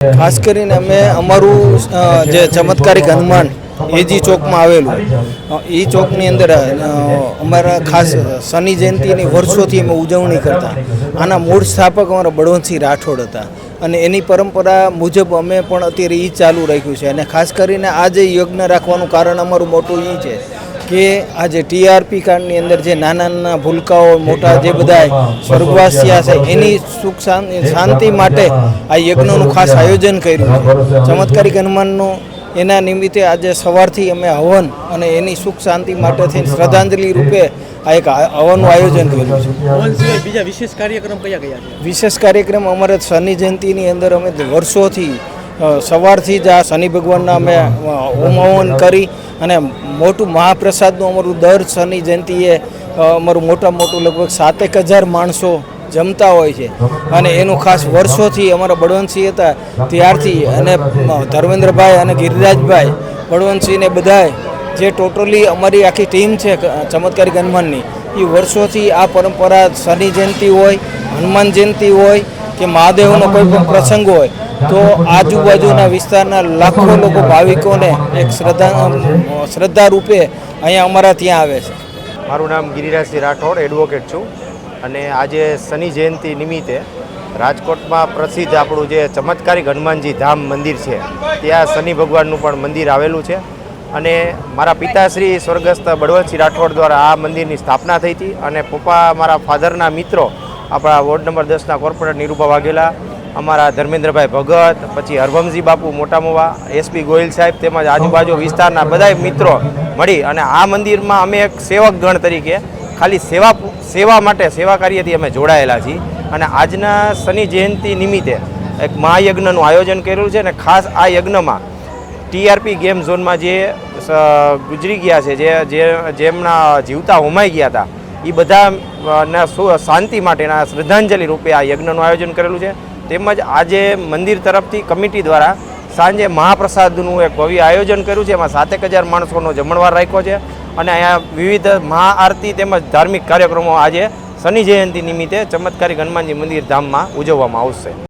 ખાસ કરીને અમે અમારું જે ચમત્કારિક હનુમાન એજી ચોકમાં આવેલું. એ ચોકની અંદર અમારા ખાસ શનિ જયંતિની વર્ષોથી અમે ઉજવણી કરતા. આના મૂળ સ્થાપક અમારા બળવંતસિંહ રાઠોડ હતા. અને એની પરંપરા મુજબ અમે પણ અત્યારે એ ચાલુ રાખ્યું છે. અને ખાસ કરીને આ જે યજ્ઞ રાખવાનું કારણ અમારું મોટું એ છે કે આ જે ટીઆરપી કાર્ડની અંદર જે નાના નાના ભૂલકાઓ મોટા જે બધા સ્વર્ગવાસિયા છે એની સુખ શાંતિ માટે આ યજ્ઞનું ખાસ આયોજન કર્યું છે. ચમત્કારિક હનુમાનનું એના નિમિત્તે આજે સવારથી અમે હવન અને એની સુખ શાંતિ માટે થઈને શ્રદ્ધાંજલિ રૂપે આ એક હવનનું આયોજન કર્યું છે. બીજા વિશેષ કાર્યક્રમ કયા કયા વિશેષ કાર્યક્રમ અમારે શનિ જયંતિની અંદર અમે વર્ષોથી સવારથી જ આ શનિ ભગવાનના અમે હોમ હવન કરી અને મોટું મહાપ્રસાદનું અમારું દર શનિ જયંતિએ અમારું મોટા મોટું લગભગ સાતેક હજાર માણસો જમતા હોય છે. અને એનું ખાસ વર્ષોથી અમારા બળવંતસિંહ હતા. ત્યારથી અને ધર્મેન્દ્રભાઈ અને ગિરિરાજભાઈ બળવંતસિંહને બધાએ જે ટોટલી અમારી આખી ટીમ છે ચમત્કારી હનુમાનની એ વર્ષોથી આ પરંપરા શનિ જયંતિ હોય, હનુમાન જયંતિ હોય કે મહાદેવનો કોઈ પણ પ્રસંગ હોય, તો આજુબાજુના વિસ્તારના લાખો લોકો ભાવિકોને એક શ્રદ્ધા શ્રદ્ધા રૂપે અહીંયા અમારા ત્યાં આવે છે. મારું નામ ગિરિરાજસિંહ રાઠોડ એડવોકેટ છું. અને આજે શનિ જયંતિ નિમિત્તે રાજકોટમાં પ્રસિદ્ધ આપણું જે ચમત્કારિક હનુમાનજી ધામ મંદિર છે, ત્યાં શનિ ભગવાનનું પણ મંદિર આવેલું છે. અને મારા પિતાશ્રી સ્વર્ગસ્થ બળવંતસિંહ રાઠોડ દ્વારા આ મંદિરની સ્થાપના થઈ હતી. અને પપ્પા, મારા ફાધરના મિત્રો આપણા વોર્ડ નંબર દસના કોર્પોરેટર નિરૂપા વાઘેલા, અમારા ધર્મેન્દ્રભાઈ ભગત, પછી હરભમજી બાપુ મોટા મોવા એસપી ગોયલ સાહેબ તેમજ આજુબાજુ વિસ્તારના બધા મિત્રો મળી અને આ મંદિરમાં અમે એક સેવક ગણ તરીકે ખાલી સેવા સેવા માટે સેવા કાર્યથી અમે જોડાયેલા છીએ. અને આજના શનિ જયંતિ નિમિત્તે એક મહાયજ્ઞનું આયોજન કરેલું છે અને ખાસ આ યજ્ઞમાં ટીઆરપી ગેમ ઝોનમાં જે ગુજરી ગયા છે જે, જેમના જીવતા હોમાઈ ગયા હતા એ બધા ના સુ- શાંતિ માટેના શ્રદ્ધાંજલિ રૂપે આ યજ્ઞનું આયોજન કરેલું છે. તેમજ આજે મંદિર તરફથી કમિટી દ્વારા સાંજે મહાપ્રસાદનું એક ભવ્ય આયોજન કર્યું છે. એમાં સાતેક હજાર માણસોનો જમણવાર રાખ્યો છે. અને અહીંયા વિવિધ મહાઆરતી તેમજ ધાર્મિક કાર્યક્રમો આજે શનિ જયંતિ નિમિત્તે ચમત્કારિક હનુમાનજી મંદિર ધામમાં ઉજવવામાં આવશે.